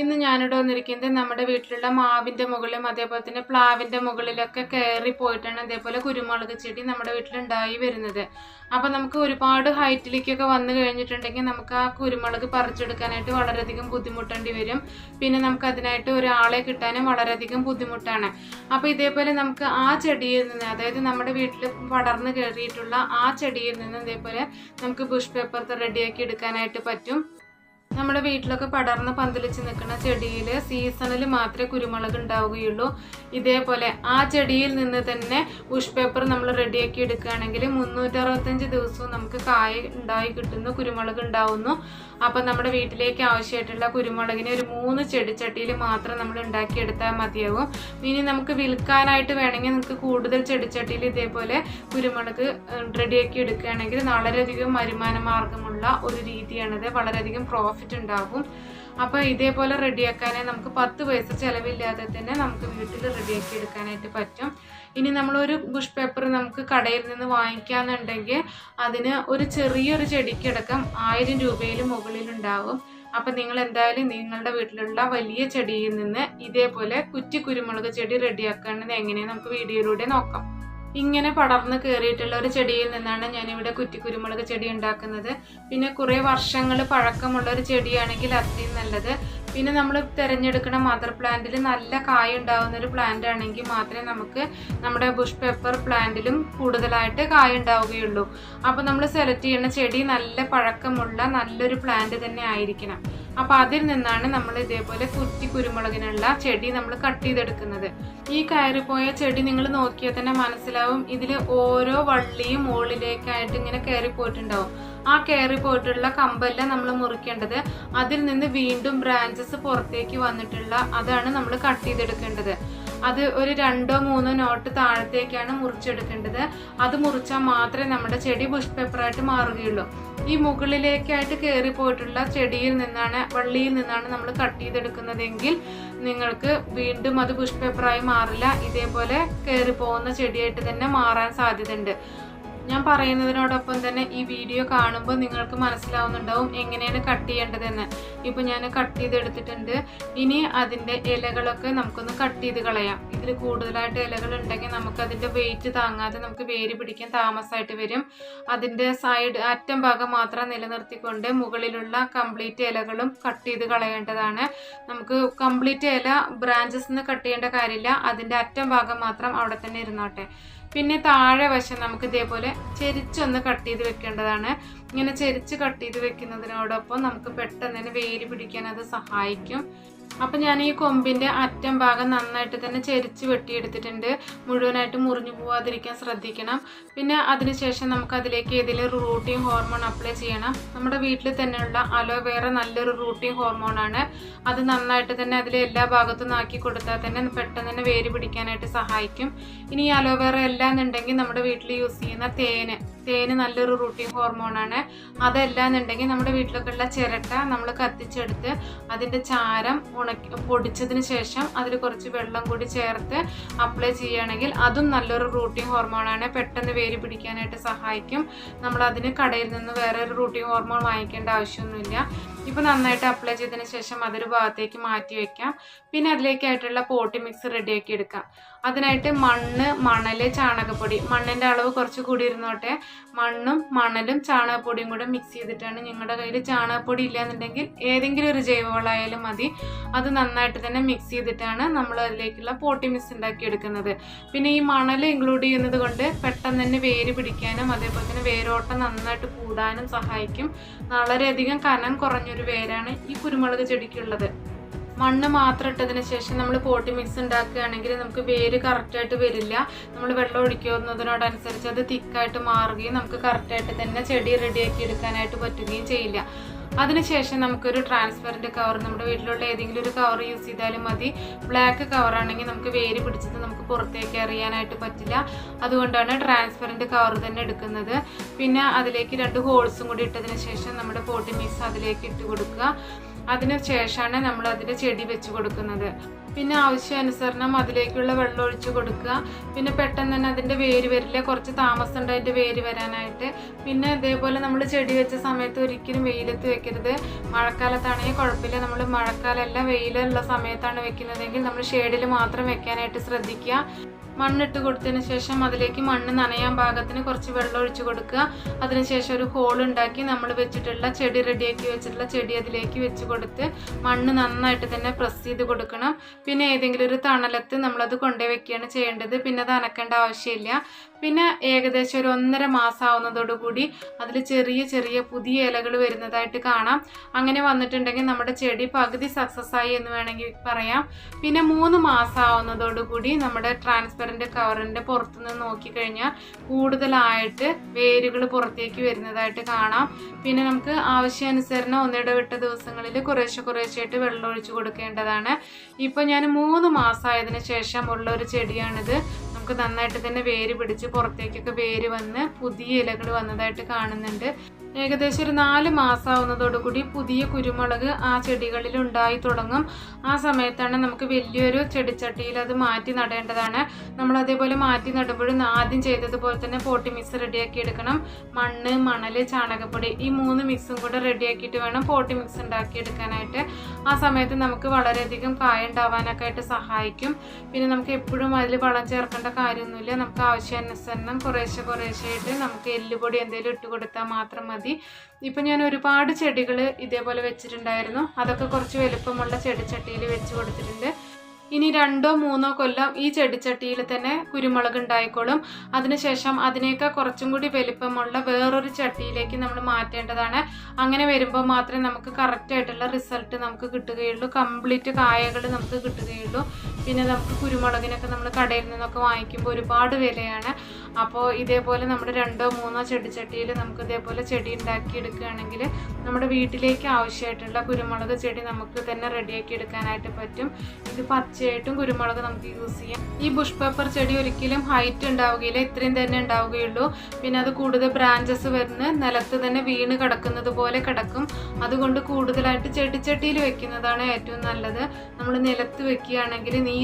ഇന്ന് ഞാനിവിടെ വന്നിരിക്കുന്നത് നമ്മുടെ വീട്ടിലുള്ള മാവിന്റെ മുകളിലും അതേപോലെ തന്നെ പ്ലാവിന്റെ മുകളിലൊക്കെ കയറി പോയിട്ടാണ് അതേപോലെ കുരുമുളക് ചെടി നമ്മുടെ വീട്ടിലുണ്ടായി വരുന്നത്. അപ്പോൾ നമുക്ക് ഒരുപാട് ഹൈറ്റിലേക്കൊക്കെ വന്നു കഴിഞ്ഞിട്ടുണ്ടെങ്കിൽ നമുക്ക് ആ കുരുമുളക് പറിച്ചെടുക്കാനായിട്ട് വളരെയധികം ബുദ്ധിമുട്ടേണ്ടി വരും. പിന്നെ നമുക്ക് അതിനായിട്ട് ഒരാളെ കിട്ടാനും വളരെയധികം ബുദ്ധിമുട്ടാണ്. അപ്പോൾ ഇതേപോലെ നമുക്ക് ആ ചെടിയിൽ നിന്ന് അതായത് നമ്മുടെ വീട്ടിൽ പടർന്ന് കയറിയിട്ടുള്ള ആ ചെടിയിൽ നിന്ന് ഇതേപോലെ നമുക്ക് ബുഷ് പേപ്പർ റെഡിയാക്കി എടുക്കാനായിട്ട് പറ്റും. നമ്മുടെ വീട്ടിലൊക്കെ പടർന്ന് പന്തലിച്ച് നിൽക്കുന്ന ചെടിയിൽ സീസണിൽ മാത്രമേ കുരുമുളക് ഉണ്ടാവുകയുള്ളൂ. ഇതേപോലെ ആ ചെടിയിൽ നിന്ന് തന്നെ ബുഷ് പേപ്പർ നമ്മൾ റെഡിയാക്കി എടുക്കുകയാണെങ്കിൽ മുന്നൂറ്ററുപത്തഞ്ച് ദിവസവും നമുക്ക് കായ ഉണ്ടായി കിട്ടുന്നു കുരുമുളക് ഉണ്ടാവുന്നു. അപ്പം നമ്മുടെ വീട്ടിലേക്ക് ആവശ്യമായിട്ടുള്ള കുരുമുളകിനെ ഒരു മൂന്ന് ചെടിച്ചട്ടിയിൽ മാത്രം നമ്മൾ ഉണ്ടാക്കിയെടുത്താൽ മതിയാവും. ഇനി നമുക്ക് വിൽക്കാനായിട്ട് വേണമെങ്കിൽ നമുക്ക് കൂടുതൽ ചെടിച്ചട്ടിയിൽ ഇതേപോലെ കുരുമുളക് റെഡിയാക്കി എടുക്കുകയാണെങ്കിൽ വളരെയധികം വരുമാന മാർഗമുള്ള ഒരു രീതിയാണിത്. വളരെയധികം പ്രോഫിറ്റ് ഉണ്ടാകും അപ്പോൾ ഇതേപോലെ റെഡിയാക്കാനേ നമുക്ക് പത്ത് പൈസ ചിലവില്ലാതെ തന്നെ നമുക്ക് വീട്ടിൽ റെഡിയാക്കി എടുക്കാനായിട്ട് പറ്റും. ഇനി നമ്മളൊരു ബുഷ് പേപ്പർ നമുക്ക് കടയിൽ നിന്ന് വാങ്ങിക്കാന്നുണ്ടെങ്കിൽ അതിന് ഒരു ചെറിയൊരു ചെടിക്കടക്കം ആയിരം രൂപയിൽ മുകളിലുണ്ടാവും അപ്പം നിങ്ങൾ എന്തായാലും നിങ്ങളുടെ വീട്ടിലുള്ള വലിയ ചെടിയിൽ നിന്ന് ഇതേപോലെ കുറ്റി കുരുമുളക് ചെടി റെഡിയാക്കുന്നത് എങ്ങനെയാണ് നമുക്ക് വീഡിയോയിലൂടെ നോക്കാം. ഇങ്ങനെ പടർന്ന് കയറിയിട്ടുള്ള ഒരു ചെടിയിൽ നിന്നാണ് ഞാനിവിടെ കുറ്റി കുരുമുളക് ചെടി ഉണ്ടാക്കുന്നത്. പിന്നെ കുറേ വർഷങ്ങൾ പഴക്കമുള്ള ഒരു ചെടിയാണെങ്കിൽ അത്രയും നല്ലത്. പിന്നെ നമ്മൾ തിരഞ്ഞെടുക്കുന്ന മദർ പ്ലാന്റിൽ നല്ല കായ ഉണ്ടാകുന്ന ഒരു പ്ലാന്റ് ആണെങ്കിൽ മാത്രമേ നമുക്ക് നമ്മുടെ ബുഷ് പേപ്പർ പ്ലാന്റിലും കൂടുതലായിട്ട് കായ ഉണ്ടാവുകയുള്ളൂ. അപ്പോൾ നമ്മൾ സെലക്ട് ചെയ്യുന്ന ചെടി നല്ല പഴക്കമുള്ള നല്ലൊരു പ്ലാന്റ് തന്നെ ആയിരിക്കണം. അപ്പോൾ അതിൽ നിന്നാണ് നമ്മൾ ഇതേപോലെ കുറ്റി കുരുമുളകിനുള്ള ചെടി നമ്മൾ കട്ട് ചെയ്തെടുക്കുന്നത്. ഈ കയറിപ്പോയ ചെടി നിങ്ങൾ നോക്കിയാൽ തന്നെ മനസ്സിലാവും. ഇതിൽ ഓരോ വള്ളിയും മുകളിലേക്കായിട്ട് ഇങ്ങനെ കയറി പോയിട്ടുണ്ടാവും ആ കയറി പോയിട്ടുള്ള കമ്പല്ല നമ്മൾ മുറിക്കേണ്ടത്. അതിൽ നിന്ന് വീണ്ടും ബ്രാഞ്ചസ് പുറത്തേക്ക് വന്നിട്ടുള്ള അതാണ് നമ്മൾ കട്ട് ചെയ്തെടുക്കേണ്ടത്. അത് ഒരു രണ്ടോ മൂന്നോ നോട്ട് താഴത്തേക്കാണ് മുറിച്ചെടുക്കേണ്ടത്. അത് മുറിച്ചാൽ മാത്രമേ നമ്മുടെ ചെടി ബുഷ് പേപ്പറായിട്ട് മാറുകയുള്ളൂ. ഈ മുകളിലേക്കായിട്ട് കയറി പോയിട്ടുള്ള ചെടിയിൽ നിന്നാണ് വള്ളിയിൽ നിന്നാണ് നമ്മൾ കട്ട് ചെയ്തെടുക്കുന്നതെങ്കിൽ നിങ്ങൾക്ക് വീണ്ടും അത് ബുഷ് പേപ്പറായി മാറില്ല. ഇതേപോലെ കയറി പോകുന്ന ചെടിയായിട്ട് തന്നെ മാറാൻ സാധ്യതയുണ്ട്. ഞാൻ പറയുന്നതിനോടൊപ്പം തന്നെ ഈ വീഡിയോ കാണുമ്പോൾ നിങ്ങൾക്ക് മനസ്സിലാവുന്നുണ്ടാവും എങ്ങനെയാണ് കട്ട് ചെയ്യേണ്ടതെന്ന്. ഇപ്പോൾ ഞാൻ കട്ട് ചെയ്തെടുത്തിട്ടുണ്ട്. ഇനി അതിന്റെ ഇലകളൊക്കെ നമുക്കൊന്ന് കട്ട് ചെയ്ത് കളയാം. ഇതിൽ കൂടുതലായിട്ട് ഇലകൾ ഉണ്ടെങ്കിൽ നമുക്ക് അതിന്റെ വെയിറ്റ് താങ്ങാതെ നമുക്ക് വേര് പിടിക്കാൻ താമസമായിട്ട് വരും. അതിന്റെ സൈഡ് അറ്റം ഭാഗം മാത്രം നിലനിർത്തിക്കൊണ്ട് മുകളിലുള്ള കംപ്ലീറ്റ് ഇലകളും കട്ട് ചെയ്ത് കളയേണ്ടതാണ്. നമുക്ക് കംപ്ലീറ്റ് ഇല ബ്രാഞ്ചസ് നിന്ന് കട്ട് ചെയ്യേണ്ട കാര്യമില്ല. അതിന്റെ അറ്റം ഭാഗം മാത്രം അവിടെ തന്നെ ഇരുന്നോട്ടെ. പിന്നെ താഴെ വശം നമുക്ക് ഇതേപോലെ ചെരിച്ചൊന്ന് കട്ട് ചെയ്ത് വെക്കേണ്ടതാണ്. ഇങ്ങനെ ചെരിച്ച് കട്ട് ചെയ്ത് വെക്കുന്നതിനോടൊപ്പം നമുക്ക് പെട്ടെന്ന് തന്നെ വേര് പിടിക്കാൻ അത് സഹായിക്കും. അപ്പം ഞാൻ ഈ കൊമ്പിന്റെ അറ്റം ഭാഗം നന്നായിട്ട് തന്നെ ചെരിച്ച് വെട്ടിയെടുത്തിട്ടുണ്ട്. മുഴുവനായിട്ട് മുറിഞ്ഞു പോവാതിരിക്കാൻ ശ്രദ്ധിക്കണം. പിന്നെ അതിനുശേഷം നമുക്ക് അതിലേക്ക് ഏതെങ്കിലും റൂട്ടീൻ ഹോർമോൺ അപ്ലൈ ചെയ്യണം. നമ്മുടെ വീട്ടിൽ തന്നെയുള്ള അലോവേറ നല്ലൊരു റൂട്ടീൻ ഹോർമോണാണ് അത് നന്നായിട്ട് തന്നെ അതിലെ എല്ലാ ഭാഗത്തും നാക്കി കൊടുത്താൽ തന്നെ പെട്ടെന്ന് തന്നെ വേര് പിടിക്കാനായിട്ട് സഹായിക്കും. ഇനി ഈ അലോവേറ എല്ലാം എന്നുണ്ടെങ്കിൽ നമ്മുടെ വീട്ടിൽ യൂസ് ചെയ്യുന്ന തേന്. തേന് നല്ലൊരു റൂട്ടീൻ ഹോർമോണാണ് അതല്ലാന്നുണ്ടെങ്കിൽ നമ്മുടെ വീട്ടിലൊക്കെ ഉള്ള ചിരട്ട നമ്മൾ കത്തിച്ചെടുത്ത് അതിന്റെ ചാരം ഉണക്കി പൊടിച്ചതിന് ശേഷം അതിൽ കുറച്ച് വെള്ളം കൂടി ചേർത്ത് അപ്ലൈ ചെയ്യുകയാണെങ്കിൽ അതും നല്ലൊരു റൂട്ടീൻ ഹോർമോണാണ് പെട്ടെന്ന് വേര് പിടിക്കാനായിട്ട് സഹായിക്കും. നമ്മൾ അതിന് കടയിൽ നിന്ന് വേറെ ഒരു റൂട്ടീൻ ഹോർമോൺ വാങ്ങിക്കേണ്ട ആവശ്യമൊന്നുമില്ല. ഇപ്പോൾ നന്നായിട്ട് അപ്ലൈ ചെയ്തതിന് ശേഷം അതൊരു ഭാഗത്തേക്ക് മാറ്റി വയ്ക്കാം പിന്നെ അതിലേക്കായിട്ടുള്ള പോട്ടി മിക്സ് റെഡിയാക്കി എടുക്കാം. അതിനായിട്ട് മണ്ണ് മണൽ ചാണകപ്പൊടി. മണ്ണിന്റെ അളവ് കുറച്ച് കൂടി ഇരുന്നോട്ടെ. മണ്ണും മണലും ചാണകപ്പൊടിയും കൂടെ മിക്സ് ചെയ്തിട്ടാണ് നിങ്ങളുടെ കയ്യിൽ ചാണകപ്പൊടി ഇല്ലയെന്നുണ്ടെങ്കിൽ ഏതെങ്കിലും ഒരു ജൈവവളമായാലും മതി. അത് നന്നായിട്ട് തന്നെ മിക്സ് ചെയ്തിട്ടാണ് നമ്മൾ അതിലേക്കുള്ള പോട്ടി മിക്സ് ഉണ്ടാക്കി എടുക്കുന്നത്. പിന്നെ ഈ മണൽ ഇൻക്ലൂഡ് ചെയ്യുന്നത് കൊണ്ട് പെട്ടെന്ന് തന്നെ വേര് പിടിക്കാനും അതേപോലെ തന്നെ വേരോട്ടം നന്നായിട്ട് കൂടാനും സഹായിക്കും. വളരെയധികം കനം കുറഞ്ഞൊരു വേരാണ് ഈ കുരുമുളക് ചെടിക്കുള്ളത്. മണ്ണ് മാത്രം ഇട്ടതിന് ശേഷം നമ്മൾ പോട്ടി മിക്സ് ഉണ്ടാക്കുകയാണെങ്കിൽ നമുക്ക് വേര് കറക്റ്റായിട്ട് വരില്ല. നമ്മൾ വെള്ളം ഒഴിക്കുന്നതിനോടനുസരിച്ച് അത് തിക്കായിട്ട് മാറുകയും നമുക്ക് കറക്റ്റായിട്ട് തന്നെ ചെടി റെഡിയാക്കി എടുക്കാനായിട്ട് പറ്റുകയും ചെയ്യില്ല. അതിനുശേഷം നമുക്കൊരു ട്രാൻസ്പെറന്റ് കവർ നമ്മുടെ വീട്ടിലുള്ള ഏതെങ്കിലും ഒരു കവർ യൂസ് ചെയ്താലും മതി. ബ്ലാക്ക് കവറാണെങ്കിൽ നമുക്ക് വേര് പിടിച്ചത് നമുക്ക് പുറത്തേക്ക് എറിയാനായിട്ട് പറ്റില്ല. അതുകൊണ്ടാണ് ട്രാൻസ്പെറന്റ് കവർ തന്നെ എടുക്കുന്നത്. പിന്നെ അതിലേക്ക് രണ്ട് ഹോൾസും കൂടി ഇട്ടതിന് ശേഷം നമ്മുടെ പോട്ടി മിക്സ് അതിലേക്ക് ഇട്ട് കൊടുക്കുക. അതിന് ശേഷമാണ് നമ്മൾ അതിന്റെ ചെടി വെച്ച് കൊടുക്കുന്നത്. പിന്നെ ആവശ്യാനുസരണം അതിലേക്കുള്ള വെള്ളം ഒഴിച്ചു കൊടുക്കുക. പിന്നെ പെട്ടെന്ന് തന്നെ അതിന്റെ വേര് വരില്ല. കുറച്ച് താമസം ഉണ്ട് അതിന്റെ വേര് വരാനായിട്ട്. പിന്നെ ഇതേപോലെ നമ്മൾ ചെടി വെച്ച സമയത്ത് ഒരിക്കലും വെയിലത്ത് വെക്കരുത്. മഴക്കാലത്താണെങ്കിൽ കുഴപ്പമില്ല. നമ്മൾ മഴക്കാലമല്ല വെയിലുള്ള സമയത്താണ് വെക്കുന്നതെങ്കിൽ നമ്മൾ ഷെയ്ഡിൽ മാത്രം വെക്കാനായിട്ട് ശ്രദ്ധിക്കുക. മണ്ണിട്ട് കൊടുത്തതിന് ശേഷം അതിലേക്ക് മണ്ണ് നനയാൻ പാകത്തിന് കുറച്ച് വെള്ളം ഒഴിച്ച് കൊടുക്കുക. അതിനുശേഷം ഒരു ഹോൾ ഉണ്ടാക്കി നമ്മൾ വെച്ചിട്ടുള്ള ചെടി റെഡിയാക്കി വെച്ചിട്ടുള്ള ചെടി അതിലേക്ക് വെച്ച് കൊടുത്ത് മണ്ണ് നന്നായിട്ട് തന്നെ പ്രസ് ചെയ്ത് കൊടുക്കണം. പിന്നെ ഏതെങ്കിലും ഒരു തണലത്ത് നമ്മളത് കൊണ്ടുപോയി വെക്കുകയാണ് ചെയ്യേണ്ടത്. പിന്നെ അത് അനക്കേണ്ട ആവശ്യമില്ല. പിന്നെ ഏകദേശം ഒരു ഒന്നര മാസമാവുന്നതോടുകൂടി അതിൽ ചെറിയ ചെറിയ പുതിയ ഇലകൾ വരുന്നതായിട്ട് കാണാം. അങ്ങനെ വന്നിട്ടുണ്ടെങ്കിൽ നമ്മുടെ ചെടി പകുതി സക്സസ് ആയി എന്ന് വേണമെങ്കിൽ പറയാം. പിന്നെ മൂന്ന് മാസം ആവുന്നതോടുകൂടി നമ്മുടെ ട്രാൻസ്പെറന്റ് കവറിന്റെ പുറത്തുനിന്ന് നോക്കിക്കഴിഞ്ഞാൽ കൂടുതലായിട്ട് വേരുകൾ പുറത്തേക്ക് വരുന്നതായിട്ട് കാണാം. പിന്നെ നമുക്ക് ആവശ്യാനുസരണം ഒന്നിടവിട്ട ദിവസങ്ങളിൽ കുറേശ്ശെ കുറേശ്ശെയായിട്ട് വെള്ളം ഒഴിച്ചു കൊടുക്കേണ്ടതാണ്. ഇപ്പോൾ ഞാൻ മൂന്ന് മാസമായതിനു ശേഷം ഉള്ള ഒരു ചെടിയാണിത്. നമുക്ക് നന്നായിട്ട് തന്നെ വേര് പിടിച്ച് പുറത്തേക്കൊക്കെ വേര് വന്ന് പുതിയ ഇലകൾ വന്നതായിട്ട് കാണുന്നുണ്ട്. ഏകദേശം ഒരു നാല് മാസമാവുന്നതോടുകൂടി പുതിയ കുരുമുളക് ആ ചെടികളിൽ ഉണ്ടായി തുടങ്ങും. ആ സമയത്താണ് നമുക്ക് വലിയൊരു ചെടിച്ചട്ടിയിൽ അത് മാറ്റി നടേണ്ടതാണ്. നമ്മൾ അതേപോലെ മാറ്റി നടുമ്പോഴും ആദ്യം ചെയ്തതുപോലെ തന്നെ പോട്ടി മിക്സ് റെഡിയാക്കി എടുക്കണം. മണ്ണ് മണൽ ചാണകപ്പൊടി ഈ മൂന്ന് മിക്സും കൂടെ റെഡിയാക്കിയിട്ട് വേണം പോട്ടി മിക്സ് ഉണ്ടാക്കി എടുക്കാനായിട്ട്. ആ സമയത്ത് നമുക്ക് വളരെയധികം കായ ഉണ്ടാവാനൊക്കെ ആയിട്ട് സഹായിക്കും. പിന്നെ നമുക്ക് എപ്പോഴും അതിൽ വളം ചേർക്കേണ്ട കാര്യമൊന്നുമില്ല. നമുക്ക് ആവശ്യാനുസരണം കുറേശ്ശെ കുറേശ്ശെ ആയിട്ട് നമുക്ക് എല്ലുപൊടി എന്തെങ്കിലും ഇട്ട് കൊടുത്താൽ മാത്രം മതി. ഇപ്പം ഞാൻ ഒരുപാട് ചെടികൾ ഇതേപോലെ വെച്ചിട്ടുണ്ടായിരുന്നു. അതൊക്കെ കുറച്ച് വലുപ്പമുള്ള ചെടിച്ചട്ടിയിൽ വെച്ച് കൊടുത്തിട്ടുണ്ട്. ഇനി രണ്ടോ മൂന്നോ കൊല്ലം ഈ ചെടിച്ചട്ടിയിൽ തന്നെ കുരുമുളക് ഉണ്ടായിക്കോളും. അതിനുശേഷം അതിനേക്കാൾ കുറച്ചും കൂടി വലിപ്പമുള്ള വേറൊരു ചട്ടിയിലേക്ക് നമ്മൾ മാറ്റേണ്ടതാണ്. അങ്ങനെ വരുമ്പോൾ മാത്രമേ നമുക്ക് കറക്റ്റായിട്ടുള്ള റിസൾട്ട് നമുക്ക് കിട്ടുകയുള്ളൂ. കംപ്ലീറ്റ് കായകൾ നമുക്ക് കിട്ടുകയുള്ളൂ. പിന്നെ നമുക്ക് കുരുമുളകിനൊക്കെ നമ്മൾ കടയിൽ നിന്നൊക്കെ വാങ്ങിക്കുമ്പോൾ ഒരുപാട് വിലയാണ്. അപ്പോൾ ഇതേപോലെ നമ്മുടെ രണ്ടോ മൂന്നോ ചെടിച്ചട്ടിയിൽ നമുക്ക് ഇതേപോലെ ചെടി ഉണ്ടാക്കി എടുക്കുകയാണെങ്കിൽ നമ്മുടെ വീട്ടിലേക്ക് ആവശ്യമായിട്ടുള്ള കുരുമുളക് ചെടി നമുക്ക് തന്നെ റെഡിയാക്കി എടുക്കാനായിട്ട് പറ്റും. ഇത് പച്ചയായിട്ടും കുരുമുളക് നമുക്ക് യൂസ് ചെയ്യാം. ഈ ബുഷ് പേപ്പർ ചെടി ഒരിക്കലും ഹൈറ്റ് ഉണ്ടാവുകയില്ല ഇത്രയും തന്നെ ഉണ്ടാവുകയുള്ളൂ. പിന്നെ അത് കൂടുതൽ ബ്രാഞ്ചസ് വരുന്ന നിലത്ത് തന്നെ വീണ് കിടക്കുന്നത് പോലെ കിടക്കും. അതുകൊണ്ട് കൂടുതലായിട്ട് ചെടിച്ചട്ടിയിൽ വെക്കുന്നതാണ് ഏറ്റവും നല്ലത്. നമ്മൾ നിലത്ത് വെക്കുകയാണെങ്കിൽ ഈ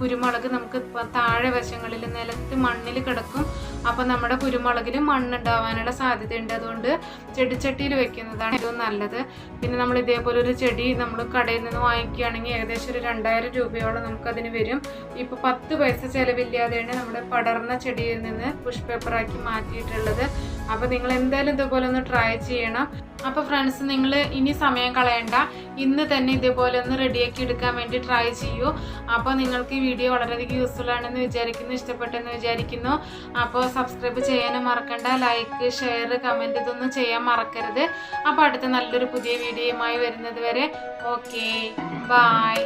കുരുമുളക് നമുക്ക് താഴെ വശങ്ങളിൽ നിലത്ത് മണ്ണിൽ കിടക്കും. അപ്പം നമ്മുടെ കുരുമുളകിൽ മണ്ണുണ്ടാവാനുള്ള സാധ്യതയുണ്ട്. അതുകൊണ്ട് ചെടിച്ചട്ടിയിൽ വെക്കുന്നതാണ് ഏറ്റവും നല്ലത്. പിന്നെ നമ്മൾ ഇതേപോലെ ഒരു ചെടി നമ്മൾ കടയിൽ നിന്ന് വാങ്ങിക്കുകയാണെങ്കിൽ ഏകദേശം ഒരു രണ്ടായിരം രൂപയോളം നമുക്കതിന് വരും. ഇപ്പോൾ പത്ത് പൈസ ചിലവില്ലാതെയാണ് നമ്മുടെ പടർന്ന ചെടിയിൽ നിന്ന് പുഷ് പേപ്പറാക്കി മാറ്റിയിട്ടുള്ളത്. അപ്പോൾ നിങ്ങൾ എന്തായാലും ഇതുപോലെ ഒന്ന് ട്രൈ ചെയ്യണം. അപ്പോൾ ഫ്രണ്ട്സ് നിങ്ങൾ ഇനി സമയം കളയണ്ട. ഇന്ന് തന്നെ ഇതേപോലെ ഒന്ന് റെഡിയാക്കി എടുക്കാൻ വേണ്ടി ട്രൈ ചെയ്യൂ. അപ്പോൾ നിങ്ങൾക്ക് ഈ വീഡിയോ വളരെയധികം യൂസ്ഫുൾ ആണെന്ന് വിചാരിക്കുന്നു ഇഷ്ടപ്പെട്ടെന്ന് വിചാരിക്കുന്നു. അപ്പോൾ സബ്സ്ക്രൈബ് ചെയ്യാനും മറക്കണ്ട ലൈക്ക് ഷെയർ കമന്റ് ഇതൊന്നും ചെയ്യാൻ മറക്കരുത്. അപ്പോൾ അടുത്ത നല്ലൊരു പുതിയ വീഡിയോയുമായി വരുന്നത് വരെ. Okay bye